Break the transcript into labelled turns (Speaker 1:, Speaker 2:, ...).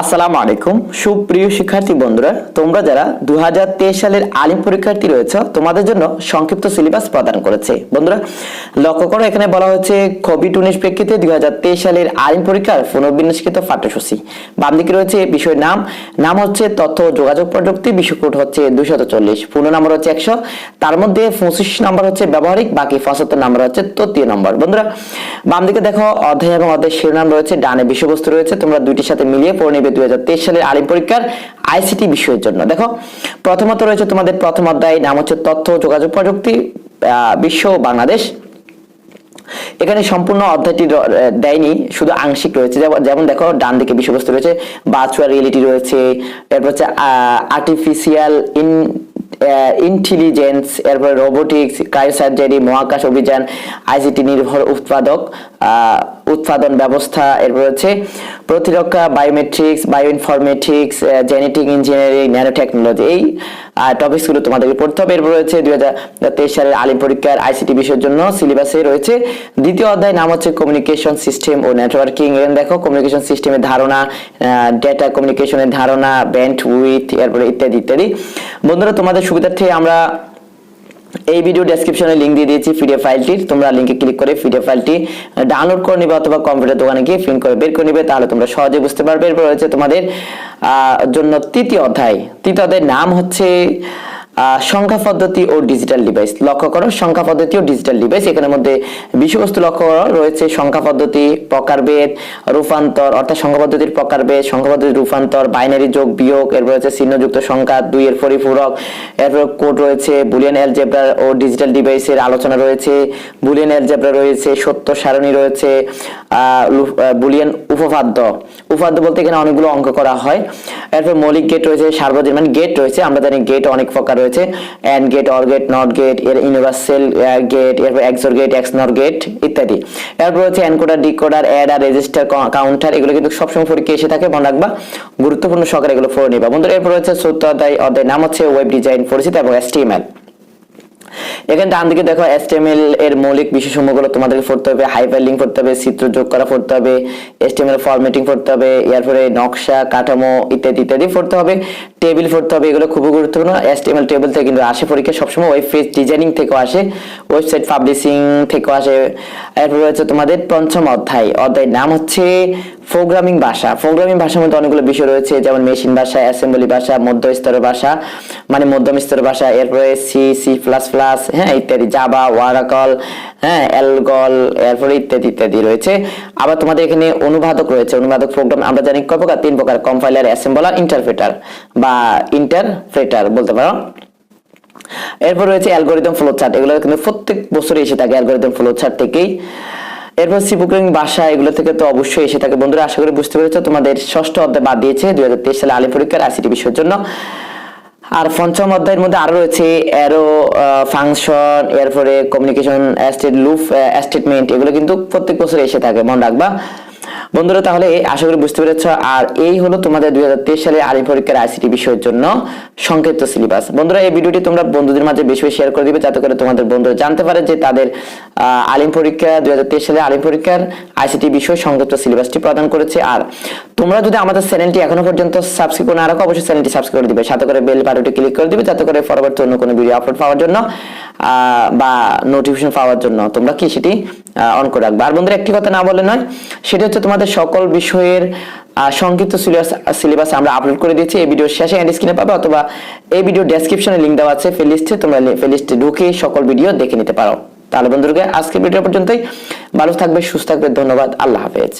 Speaker 1: আসসালামু আলাইকুম। সুপ্রিয় শিক্ষার্থী বন্ধুরা, তোমরা যারা দুই হাজার তেইশ সালের আলিম পরীক্ষার্থী রয়েছে, তোমাদের জন্য সংক্ষিপ্ত সিলেবাস প্রদান করেছে। বন্ধুরা, লক্ষ্য করো, এখানে বলা হচ্ছে কোভিড উনিশ প্রেক্ষিতে দুই সালের আলিম পরীক্ষার পুনর্বিন্যাসকৃত পাঠ্যসূচি। বাম দিকে রয়েছে বিষয়ের নাম। নাম হচ্ছে তথ্য ও যোগাযোগ প্রযুক্তি বিশ্বকোট হচ্ছে দুইশত চল্লিশ। পূর্ণ নম্বর হচ্ছে একশো। তার মধ্যে পঁচিশ নম্বর হচ্ছে ব্যবহারিক, বাকি পঁচাত্তর নাম্বার হচ্ছে তৃতীয় নম্বর। বন্ধুরা, বাম দিকে দেখো, অধ্যায় এবং অধ্যায় শিরোনাম রয়েছে। ডানে বিষয়বস্তু রয়েছে। তোমরা দুইটির সাথে মিলিয়ে পড়ে নেবে দুই সালের আলিম পরীক্ষার আইসিটি বিষয়ের জন্য। দেখো, প্রথমত রয়েছে তোমাদের প্রথম অধ্যায়, নাম হচ্ছে তথ্য, যোগাযোগ প্রযুক্তি বিশ্ব বাংলাদেশ। এখানে সম্পূর্ণ অধ্যায়টি দেয়নি, শুধু আংশিক রয়েছে। যেমন দেখো, ডান দিকে বিষয়বস্তু রয়েছে ভার্চুয়াল রিয়েলিটি রয়েছে, তারপর হচ্ছে আর্টিফিশিয়াল ইন ইন্টেলিজেন্স এরপরে রোবোটিক্স ক্রায়োসার্জারি মহাকাশ অভিযান আইসিটি নির্ভর উৎপাদক উৎপাদন ব্যবস্থা, এরপর হচ্ছে প্রতিরক্ষা biometrics bio informatics genetic engineering nano technology এই টপিকসগুলো তোমাদেরকে পড়তে হবে এরপর রয়েছে দুই সালের আলিম পরীক্ষার আইসিটি বিষয়ের জন্য সিলেবাসে রয়েছে। দ্বিতীয় অধ্যায় নাম হচ্ছে কমিউনিকেশন সিস্টেম ও নেটওয়ার্কিং এখানে দেখো কমিউনিকেশন সিস্টেমের ধারণা ডেটা কমিউনিকেশনের ধারণা ব্যান্ড উইথ এরপরে ইত্যাদি ইত্যাদি। বন্ধুরা, তোমাদের সুবিধার্থে আমরা এই ভিডিও ডেসক্রিপশনে লিঙ্ক দিয়ে দিয়েছি পিডিএফ ফাইলটির তোমরা লিঙ্কে ক্লিক করে পিডিএফ ফাইলটি ডাউনলোড করে নিবে অথবা কম্পিউটার দোকানে গিয়ে প্রিন্ট করে বের করে নিবে, তাহলে তোমরা সহজে বুঝতে পারবে। এরপর রয়েছে তোমাদের জন্য তৃতীয় অধ্যায়। তৃতীয় অধ্যায়ের নাম হচ্ছে সংখ্যা পদ্ধতি ও ডিজিটাল ডিভাইস লক্ষ্য করো, সংখ্যা পদ্ধতি ও ডিজিটাল ডিভাইস এখানের মধ্যে বিষয়বস্তু লক্ষ্য করো, রয়েছে সংখ্যা পদ্ধতি প্রকারভেদ রূপান্তর, অর্থাৎ সংখ্যা পদ্ধতির প্রকারভেদ সংখ্যা পদ্ধতির রূপান্তর বাইনারি যোগ বিয়োগ, এরপর রয়েছে চিহ্নযুক্ত সংখ্যা, দুই এর পরিপূরক, এরপর কোড রয়েছে বুলিয়ান অ্যালজেব্রা ও ডিজিটাল ডিভাইসের আলোচনা রয়েছে বুলিয়ান অ্যালজেব্রা রয়েছে, সত্য সারণী রয়েছে বুলিয়ান উপপাদ্য। উপপাদ্য বলতে এখানে অনেকগুলো অঙ্ক করা হয়। এরপর মৌলিক গেট রয়েছে, সার্বজনীন মানে গেট রয়েছে। আমরা জানি গেট অনেক প্রকার রয়েছে। And gate or gate not গেটের ইউনিভার্সাল গেট এরপর XOR gate x not gate ইত্যাদি। এরপর হচ্ছে encoder decoder adder register counter এগুলো কিন্তু সবসময় পরীক্ষা এসে থাকে, মনে রাখবা। গুরুত্বপূর্ণ সহকারে এগুলো পড়ে নিবা। বন্ধুরা, এরপর হচ্ছে সত্য অধ্যায় অধ্যায় নাম হচ্ছে ওয়েব ডিজাইন পরিচিত এবং এসটিএমএল এখানে ডান দিকে দেখো HTML এর মৌলিক বিষয়সমূহগুলো তোমাদেরকে পড়তে হবে হাইপার লিঙ্ক পড়তে হবে, চিত্র যোগ করা পড়তে হবে HTML ফরম্যাটিং পড়তে হবে, এরপরে নকশা, কাঠামো ইত্যাদি ইত্যাদি পড়তে হবে টেবিল পড়তে হবে, এগুলো খুবই গুরুত্বপূর্ণ। HTML টেবিল থেকে কিন্তু আসে পরীক্ষা সবসময় ওয়েব পেজ ডিজাইনিং থেকেও আসে ওয়েবসাইট পাবলিশিং থেকেও আসে। এরপরে হচ্ছে তোমাদের পঞ্চম অধ্যায়, অধ্যায়ের নাম হচ্ছে প্রোগ্রামিং ভাষা। প্রোগ্রামিং ভাষার মধ্যে অনেকগুলো বিষয় রয়েছে, যেমন মেশিন ভাষা অ্যাসেম্বলি ভাষা মধ্য স্তরের ভাষা। মানে মধ্যম স্তরের ভাষা এরপরে সি সি প্লাস প্লাস হ্যাঁ ইত্যাদি জাবা ওয়ারাকল হ্যাঁ এলগল এরপরে ইত্যাদি ইত্যাদি রয়েছে। আবার তোমাদের এখানে অনুবাদক রয়েছে, অনুবাদক প্রোগ্রাম আমরা জানি কয় প্রকার? তিন প্রকার কম্পাইলার অ্যাসেম্বলার ইন্টারপ্রেটার বা ইন্টারপ্রেটার বলতে পারো। এরপর রয়েছে অ্যালগোরিদম ফ্লো চার্ট এগুলো কিন্তু প্রত্যেক বছরই এসে থাকে অ্যালগোরিদম ফ্লো চার্ট থেকেই। এরপর সি প্রোগ্রামিং ভাষা, এগুলো থেকে তো অবশ্যই এসে থাকে। বন্ধুরা, আশা করি বুঝতে পেরেছ, তোমাদের ষষ্ঠ অধ্যায় বাদ দিয়েছে। দুই হাজার তেইশ সালে আলিম পরীক্ষার আইসিটি বিষয়ের জন্য। আর পঞ্চম অধ্যায়ের মধ্যে আরও রয়েছে অ্যারো ফাংশন এরপরে কমিউনিকেশন লুফ লুপ স্টেটমেন্ট এগুলো কিন্তু প্রত্যেক বছর এসে থাকে, মনে রাখবা। বন্ধুরা, তাহলে আশা করি বুঝতে পেরেছ। আর এই হলো তোমাদের দুই হাজার তেইশ সালে আলিম পরীক্ষার আইসিটি বিষয়ের জন্য সংক্ষিপ্ত সিলেবাস বন্ধুরা, এই ভিডিওটি তোমরা বন্ধুদের মাঝে বেশি বেশি শেয়ার করে দিবে, যাতে করে তোমাদের বন্ধুরা জানতে পারে যে তাদের আলিম পরীক্ষা, দুই হাজার তেইশ সালে আলিম পরীক্ষার আইসিটি বিষয় সংক্ষিপ্ত সিলেবাসটি প্রদান করেছে। আর তোমরা যদি আমাদের চ্যানেলটি এখনও পর্যন্ত সাবস্ক্রাইব করে না রাখো, অবশ্যই চ্যানেলটি সাবস্ক্রাইব করে দিবে। সাথে করে বেল বাটনটি ক্লিক করে দিবে, যাতে করে পরবর্তী অন্য কোনো ভিডিও আপলোড পাওয়ার জন্য বা নোটিফিকেশন পাওয়ার জন্য। তোমরা কি সেটি অন করে রাখবে। আর বন্ধুরা, একটি কথা না বলে নয়, সেটা হচ্ছে তোমাদের সকল বিষয়ের সংক্ষিপ্ত সিলেবাস সিলেবাস আমরা আপলোড করে দিয়েছি। এই ভিডিওর শেষে এন্ড স্ক্রিনে পাবে, অথবা এই ভিডিও ডেসক্রিপশনে লিঙ্ক দেওয়া আছে প্লেলিস্টে তোমরা প্লেলিস্টে ঢুকে সকল ভিডিও দেখে নিতে পারো। তাহলে বন্ধুরা, আজকের ভিডিও পর্যন্তই। ভালো থাকবে, সুস্থ থাকবে, ধন্যবাদ, আল্লাহ হাফেজ।